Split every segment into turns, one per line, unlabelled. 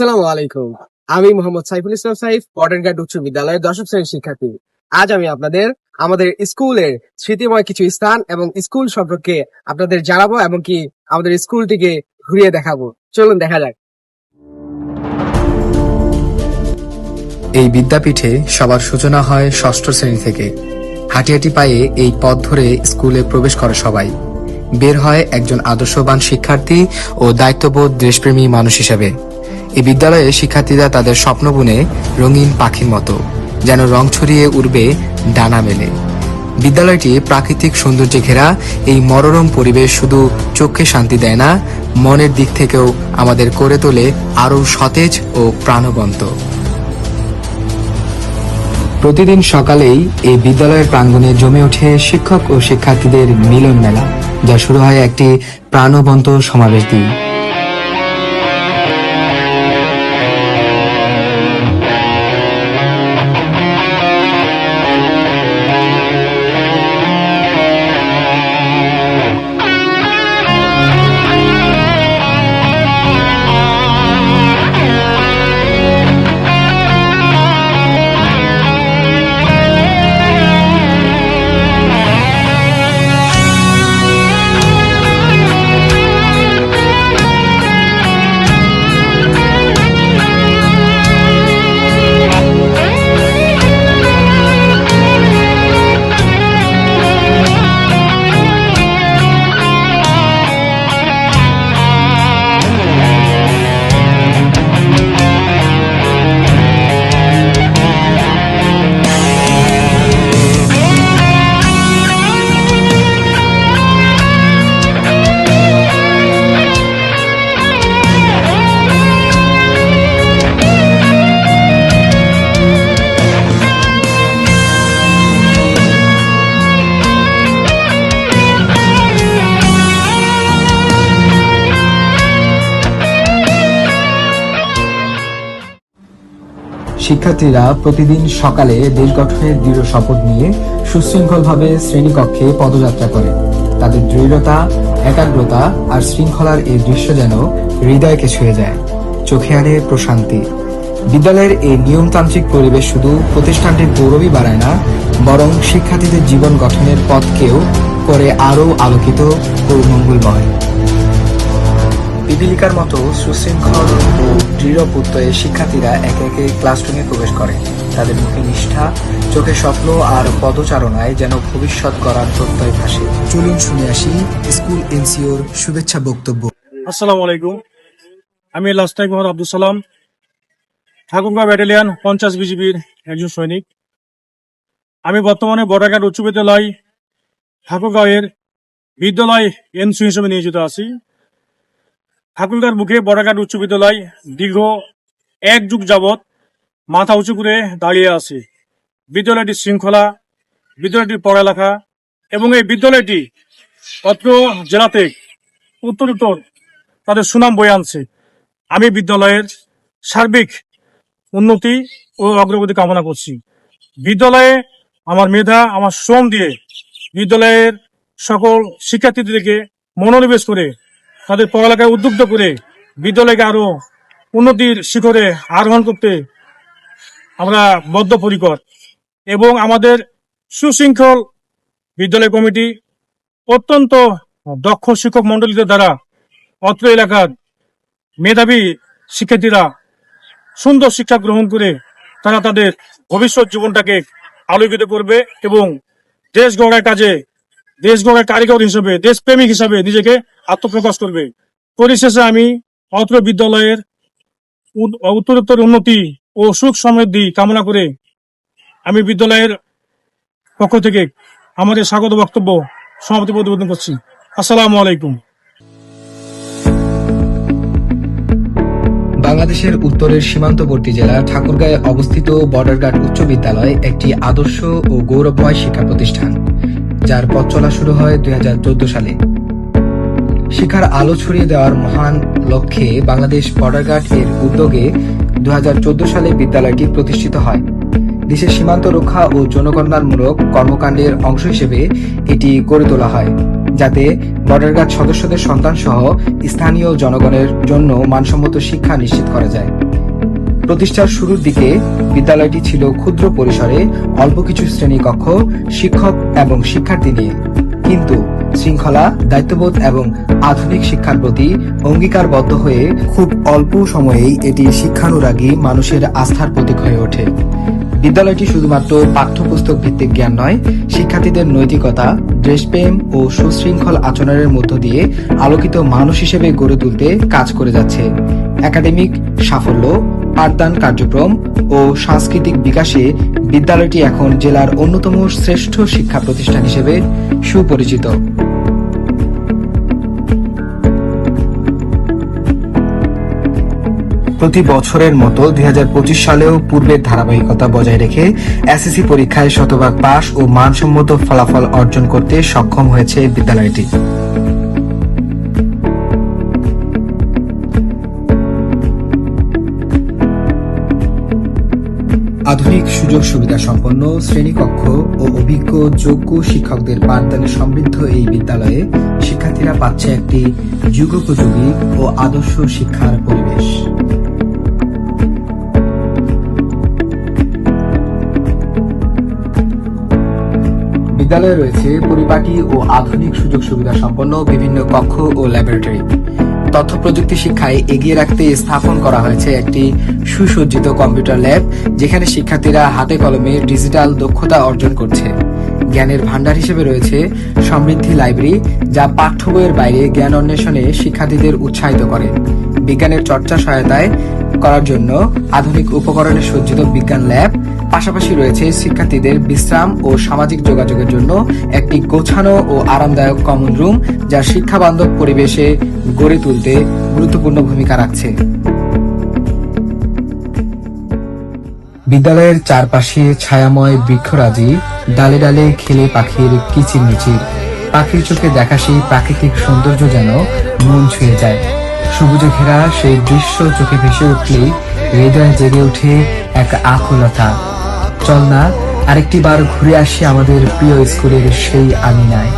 আসসালামু আলাইকুম। আমি মোহাম্মদ সাইফুল ইসলাম সাইফ মডার্ন গার্ড উচ্চ বিদ্যালয়ের দশম শ্রেণির শিক্ষার্থী। আজ আমি আপনাদের, আমাদের স্কুলের স্মৃতিময় কিছু স্থান এবং স্কুল সম্পর্কে আপনাদের জানাব এবং কি আমাদের স্কুলটিকে ঘুরিয়ে দেখাবো। চলুন দেখা যাক।
এই বিদ্যাপীঠে সবার সূচনা হয় ষষ্ঠ শ্রেণি থেকে। হাঁটি হাঁটি পায়ে এই পথ ধরে স্কুলে প্রবেশ করে সবাই। বের হয় একজন আদর্শবান শিক্ষার্থী ও দায়িত্ববোধ দেশপ্রেমী মানুষ হিসেবে। এই বিদ্যালয়ে শিক্ষার্থীরা তাদের স্বপ্ন বুনে রঙিন পাখির মতো, যেন রং ছড়িয়ে উড়বে, ডানা মেলে। বিদ্যালয়টি প্রাকৃতিক সৌন্দর্যে ঘেরা, এই মনোরম পরিবেশ শুধু চোখে শান্তি দেয় না, মনের দিক থেকেও আমাদের করে তোলে আরও সতেজ ও প্রাণবন্ত। প্রতিদিন সকালেই এই বিদ্যালয়ের প্রাঙ্গণে জমে ওঠে শিক্ষক ও শিক্ষার্থীদের মিলন মেলা, যা শুরু হয় একটি প্রাণবন্ত সমাবেশ দিয়ে শিক্ষার্থীরা প্রতিদিন সকালে দেশ গঠনের দৃঢ় শপথ নিয়ে সুশৃঙ্খলভাবে শ্রেণীকক্ষে পদযাত্রা করে। তাদের দৃঢ়তা, একাগ্রতা আর শৃঙ্খলার এই দৃশ্য যেন হৃদয়কে ছুঁয়ে যায়, চোখে আনে প্রশান্তি। বিদ্যালয়ের এই নিয়মতান্ত্রিক পরিবেশ শুধু প্রতিষ্ঠানটির গৌরবই বাড়ায় না, বরং শিক্ষার্থীদের জীবন গঠনের পথকেও করে আরও আলোকিত ও মঙ্গলময়। পিপিলিকার মতো সুশৃঙ্খল ও দৃঢ় প্রত্যয়ে শিক্ষার্থীরা একে একে ক্লাসরুমে প্রবেশ করে। তাদের মুখে নিষ্ঠা, চোখে স্বপ্ন আর পদচারণায় যেন ভবিষ্যৎ করার প্রত্যয় ভাসে। চলুন শুনে আসি স্কুল এনসিওর শুভেচ্ছা বক্তব্য।
আসসালামু আলাইকুম। আমি লাস্টাইক মোহাম্মদ আব্দুল সালাম, ঠাকুরগাঁও ব্যাটালিয়ান পঞ্চাশ বিজিবির একজন সৈনিক। আমি বর্তমানে বর্ডারঘাট উচ্চ বিদ্যালয় ঠাকুরগাঁওয়ের বিদ্যালয় এনসি হিসেবে নিয়োজিত আছি। ঠাকুরগাঁর মুখে বর্ডারঘাট উচ্চ বিদ্যালয় দীর্ঘ এক যুগ যাবৎ মাথা উঁচু করে দাঁড়িয়ে আছে। বিদ্যালয়টির শৃঙ্খলা, বিদ্যালয়টির পড়ালেখা এবং এই বিদ্যালয়টি অত্র জেলাতে উত্তর উত্তর তাদের সুনাম বয়ে আনছে। আমি বিদ্যালয়ের সার্বিক উন্নতি ও অগ্রগতি কামনা করছি। বিদ্যালয়ে আমার মেধা, আমার শ্রম দিয়ে বিদ্যালয়ের সকল শিক্ষার্থীদেরকে মনোনিবেশ করে তাদের পড়ালেখায় উদ্যুক্ত করে বিদ্যালয়কে আরও উন্নতির শিখরে আরোহণ করতে আমরা বদ্ধপরিকর এবং আমাদের সুশৃঙ্খল বিদ্যালয় কমিটি অত্যন্ত দক্ষ শিক্ষক মন্ডলীদের দ্বারা অত্র এলাকার মেধাবী শিক্ষার্থীরা সুন্দর শিক্ষা গ্রহণ করে তারা তাদের ভবিষ্যৎ জীবনটাকে আলোকিত করবে এবং দেশ গড়ার কাজে দেশ গড়ার কারিগর হিসেবে, দেশপ্রেমিক হিসাবে নিজেকে আত্মপ্রকাশ করবে। পরিশেষে আমি অত্র বিদ্যালয়ের উত্তরোত্তর উন্নতি ও সুখ সমৃদ্ধি কামনা করে আমি বিদ্যালয়ের পক্ষ থেকে আমাদের স্বাগত বক্তব্য সমাপ্তি প্রতিবেদন করছি। আসসালামু আলাইকুম।
বাংলাদেশের উত্তরের সীমান্তবর্তী জেলা ঠাকুরগাঁয়ে অবস্থিত বর্ডারঘাট উচ্চ বিদ্যালয় একটি আদর্শ ও গৌরবময় শিক্ষা প্রতিষ্ঠান, যার পথ চলা শুরু হয় দুই হাজার চোদ্দ সালে। শিক্ষার আলো ছড়িয়ে দেওয়ার মহান লক্ষ্যে বাংলাদেশ বর্ডার গার্ড এর উদ্যোগে দু হাজার চোদ্দ সালে বিদ্যালয়টি প্রতিষ্ঠিত হয়। দেশের সীমান্ত রক্ষা ও জনকল্যাণমূলক কর্মকাণ্ডের অংশ হিসেবে এটি গড়ে তোলা হয়, যাতে বর্ডার গার্ড সদস্যদের সন্তান সহ স্থানীয় জনগণের জন্য মানসম্মত শিক্ষা নিশ্চিত করা যায়। প্রতিষ্ঠার শুরুর দিকে বিদ্যালয়টি ছিল ক্ষুদ্র পরিসরে অল্প কিছু শ্রেণীকক্ষ, শিক্ষক এবং শিক্ষার্থী নিয়ে। কিন্তু শৃঙ্খলা, দায়িত্ববোধ এবং আধুনিক শিক্ষার প্রতি অঙ্গীকারবদ্ধ হয়ে খুব অল্প সময়েই এটি শিক্ষানুরাগী মানুষের আস্থার প্রতীক হয়ে ওঠে। বিদ্যালয়টি শুধুমাত্র পাঠ্যপুস্তক ভিত্তিক জ্ঞান নয়, শিক্ষার্থীদের নৈতিকতা, দেশপ্রেম ও সুশৃঙ্খল আচরণের মধ্য দিয়ে আলোকিত মানুষ হিসেবে গড়ে তুলতে কাজ করে যাচ্ছে। একাডেমিক সাফল্য পাঠদান কার্যক্রম ও সাংস্কৃতিক বিকাশে বিদ্যালয়টি এখন জেলার অন্যতম শ্রেষ্ঠ শিক্ষা প্রতিষ্ঠান হিসেবে সুপরিচিত। প্রতি বছরের মতো দুই হাজার পঁচিশ সালেও পূর্বের ধারাবাহিকতা বজায় রেখে এসএসসি পরীক্ষায় শতভাগ পাশ ও মানসম্মত ফলাফল অর্জন করতে সক্ষম হয়েছে বিদ্যালয়টি। আধুনিক সুযোগ সুবিধা সম্পন্ন শ্রেণীকক্ষ ও অভিজ্ঞ যোগ্য শিক্ষকদের পাঠদানে সমৃদ্ধ এই বিদ্যালয়ে শিক্ষার্থীরা পাচ্ছে একটি যুগোপযোগী ও আদর্শ শিক্ষার পরিবেশ। বিদ্যালয়ে রয়েছে পরিপাটি ও আধুনিক সুযোগ সুবিধা সম্পন্ন বিভিন্ন কক্ষ ও ল্যাবরেটরি। তথ্য প্রযুক্তি শিক্ষায় এগিয়ে রাখতে স্থাপন করা হয়েছে একটি সুসজ্জিত কম্পিউটার ল্যাব, যেখানে শিক্ষার্থীরা হাতে কলমে ডিজিটাল দক্ষতা অর্জন করছে। জ্ঞানের ভান্ডার হিসেবে রয়েছে সমৃদ্ধি লাইব্রেরি, যা পাঠ্য বইয়ের বাইরে জ্ঞান অন্বেষণে শিক্ষার্থীদের উৎসাহিত করে। বিজ্ঞানের চর্চা সহায়তায় করার জন্য আধুনিক উপকরণে সজ্জিত বিজ্ঞান ল্যাব পাশাপাশি রয়েছে শিক্ষার্থীদের বিশ্রাম ও সামাজিক যোগাযোগের জন্য একটি গোছানো ও আরামদায়ক কমন রুম যা শিক্ষা বান্ধব পরিবেশে গড়ে তুলতে গুরুত্বপূর্ণ ভূমিকা রাখছে। বিদ্যালয়ের চারপাশে ছায়াময় বৃক্ষরাজি, ডালে ডালে খেলে পাখির কিচিরমিচির পাখির চোখে দেখা সেই প্রাকৃতিক সৌন্দর্য যেন মন ছুঁয়ে যায়। সবুজে ঘেরা সেই দৃশ্য চোখে ভেসে উঠলেই হৃদয়ে জেগে ওঠে এক আকুলতা। চল না আরেকটি বার ঘুরে আসি আমাদের প্রিয় স্কুলের সেই আমিনায়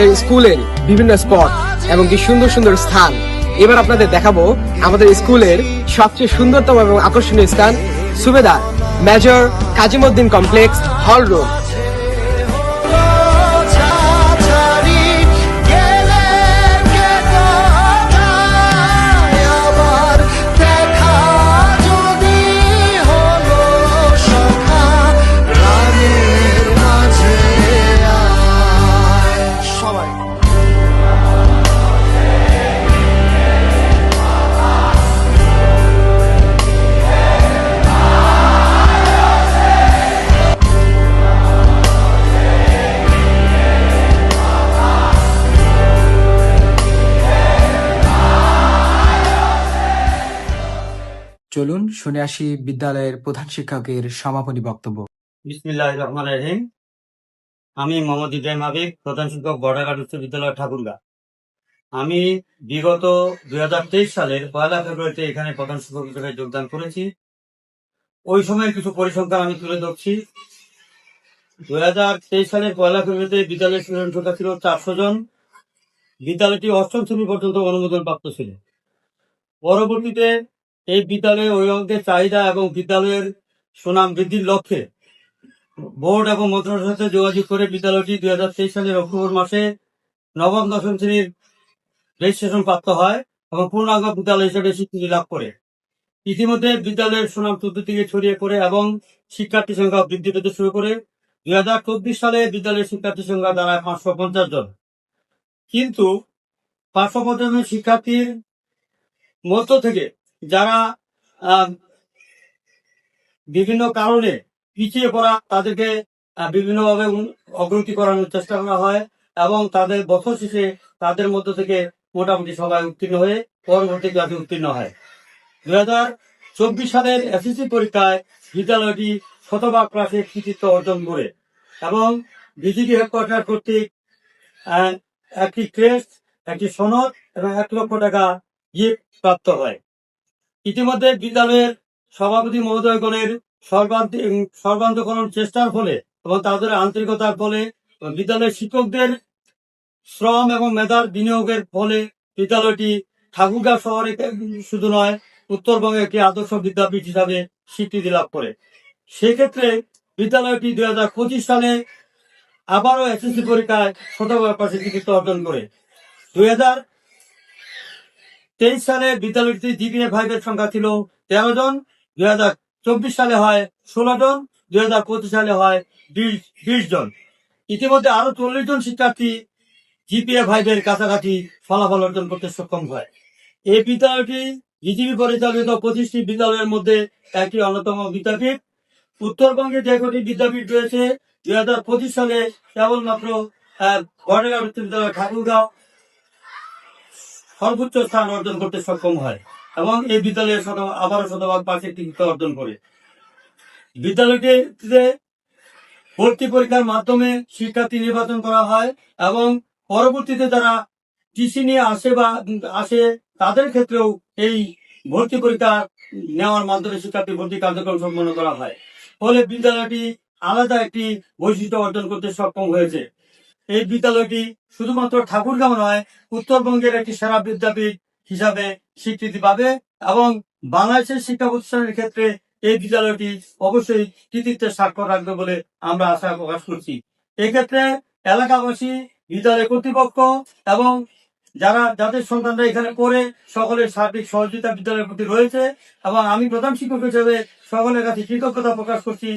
আমাদের স্কুলের বিভিন্ন স্পট এবং কি সুন্দর সুন্দর স্থান। এবার আপনাদের দেখাবো আমাদের স্কুলের সবচেয়ে সুন্দরতম এবং আকর্ষণীয় স্থান সুবেদার, major Kazimuddin complex, hall room.
শুনে আসি বিদ্যালয়ের প্রধান শিক্ষকের সমাপনী বক্তব্য।
বিসমিল্লাহ রহমান রহিম। আমি মোহাম্মদ ইব্রাহিম হাবিব, প্রধান শিক্ষক বর্ডারঘাট উচ্চ বিদ্যালয় ঠাকুরগা। আমি বিগত দুই হাজার তেইশ সালের পয়লা ফেব্রুয়ারিতে এখানে প্রধান শিক্ষক হিসেবে যোগদান করেছি। ওই সময়ের কিছু পরিসংখ্যান আমি তুলে ধরছি। দুই হাজার তেইশ সালের পয়লা ফেব্রুয়ারিতে বিদ্যালয়ের স্টুডেন্ট সংখ্যা ছিল চারশো জন। বিদ্যালয়টি অষ্টম শ্রেণি পর্যন্ত অনুমোদন প্রাপ্ত ছিল। পরবর্তীতে এই বিদ্যালয়ে অভিভাবকদের চাহিদা এবং বিদ্যালয়ের সুনাম বৃদ্ধির লক্ষ্যে বোর্ড এবং মন্ত্রণালয়ের সাথে যোগাযোগ করে বিদ্যালয়টি দুই হাজার তেইশ সালের অক্টোবর মাসে নবম, দশম শ্রেণির রেজিস্ট্রেশন প্রাপ্ত হয় এবং পূর্ণাঙ্গ বিদ্যালয় হিসেবে স্বীকৃতি লাভ করে। ইতিমধ্যে বিদ্যালয়ের সুনাম চতুর্দিকে ছড়িয়ে পড়ে এবং শিক্ষার্থী সংখ্যা বৃদ্ধি পেতে শুরু করে। দুই হাজার চব্বিশ সালে বিদ্যালয়ের শিক্ষার্থী সংখ্যা দাঁড়ায় পাঁচশো পঞ্চাশ জন। কিন্তু পাঁচশো পঞ্চাশ শিক্ষার্থীর মধ্য থেকে যারা বিভিন্ন কারণে পিছিয়ে পড়া তাদেরকে বিভিন্নভাবে অগ্রগতি করানোর চেষ্টা করা হয় এবং তাদের বছর শেষে তাদের মধ্য থেকে মোটামুটি সবাই উত্তীর্ণ হয়ে পরবর্তী ক্লাসে উত্তীর্ণ হয়। দু হাজার চব্বিশ সালের এসএসসি পরীক্ষায় বিদ্যালয়টি শতভাগ ক্লাসে কৃতিত্ব অর্জন করে এবং বিজেপি হেডকোয়ার্টার কর্তৃক একটি ক্রেস্ট একটি সনদ এবং এক লক্ষ টাকা গিফট প্রাপ্ত হয়। ইতিমধ্যে বিদ্যালয়ের সভাপতি মহোদয়গণের সর্বান্ত সর্বান্তকরণ চেষ্টার ফলে এবং তাদের আন্তরিকতার ফলে বিদ্যালয়ের শিক্ষকদের শ্রম এবং মেধার বিনিয়োগের ফলে বিদ্যালয়টি ঠাকুরগাঁ শহরে শুধু নয়, উত্তরবঙ্গে একটি আদর্শ বিদ্যাপীঠ হিসাবে স্বীকৃতি লাভ করে। সেক্ষেত্রে বিদ্যালয়টি দুই হাজার পঁচিশ সালে আবারও এসএসসি পরীক্ষায় শতভাগ পাশে কৃতিত্ব অর্জন করে। দুই হাজার তেইশ সালে বিদ্যালয়টিতে জিপিএ ফাইভের সংখ্যা ছিল তেরো জন, দুই হাজার চব্বিশ সালে হয় ষোলো জন, দুই হাজার পঁচিশ সালে হয় বিশ জন। ইতিমধ্যে আরও চল্লিশ জন শিক্ষার্থী জিপিএ ফাইভের কাছাকাছি ফলাফল অর্জন করতে সক্ষম হয়। এই বিদ্যালয়টি বিজিবি পরিচালিত পঁচিশটি বিদ্যালয়ের মধ্যে একটি অন্যতম বিদ্যাপীঠ। উত্তরবঙ্গে যে কটি বিদ্যাপীঠ রয়েছে, দুই হাজার পঁচিশ সালে কেবলমাত্র গড়েগাঁও বিদ্যালয় ঠাকুরগাঁও সর্বোচ্চ স্থান অর্জন করতে সক্ষম হয় এবং এই বিদ্যালয়ের শত আবারও শতভাগ পাশে কৃতিত্ব অর্জন করে। বিদ্যালয়টিতে ভর্তি পরীক্ষার মাধ্যমে শিক্ষার্থী নির্বাচন করা হয় এবং পরবর্তীতে যারা টিসি নিয়ে আসে বা আসে, তাদের ক্ষেত্রেও এই ভর্তি পরীক্ষা নেওয়ার মাধ্যমে শিক্ষার্থী ভর্তি কার্যক্রম সম্পন্ন করা হয়। ফলে বিদ্যালয়টি আলাদা একটি বৈশিষ্ট্য অর্জন করতে সক্ষম হয়েছে। এই বিদ্যালয়টি শুধুমাত্র ঠাকুরগাঁও নয়, উত্তরবঙ্গের একটি সেরা বিদ্যাপীঠ হিসাবে স্বীকৃতি পাবে এবং বাংলাদেশের শিক্ষা প্রতিষ্ঠানের ক্ষেত্রে এই বিদ্যালয়টি অবশ্যই কৃতিত্বের স্বাক্ষর রাখবে বলে আমরা আশা প্রকাশ করছি। এক্ষেত্রে এলাকাবাসী, বিদ্যালয় কর্তৃপক্ষ এবং যারা, যাদের সন্তানরা এখানে পড়ে, সকলের সার্বিক সহযোগিতা বিদ্যালয়ের প্রতি রয়েছে এবং আমি প্রধান শিক্ষক হিসেবে সকলের কাছে কৃতজ্ঞতা প্রকাশ করছি।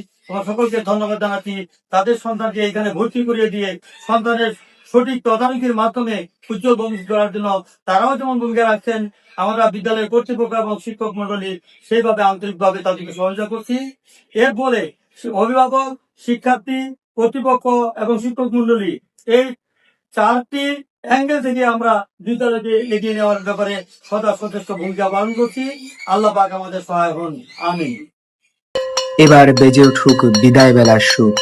সকলকে ধন্যবাদ জানাচ্ছি। তাদের সন্তানকে এখানে ভর্তি করিয়ে দিয়ে সন্তানের সঠিক তদারকির মাধ্যমে উজ্জ্বল ভবিষ্যৎ করার জন্য তারাও যেমন ভূমিকা রাখছেন, আমরা বিদ্যালয়ের কর্তৃপক্ষ এবং শিক্ষক মন্ডলী সেইভাবে আন্তরিকভাবে তাদেরকে সহযোগিতা করছি। এর ফলে অভিভাবক, শিক্ষার্থী, কর্তৃপক্ষ এবং শিক্ষক মন্ডলী এই চারটি অ্যাঙ্গেল থেকে আমরা বিদ্যালয়কে এগিয়ে নেওয়ার ব্যাপারে সদা সচেষ্ট ভূমিকা পালন করছি। আল্লাহ পাক আমাদের সহায় হন। আমি
এবার বেজে উঠুক বিদায় বেলার সুখ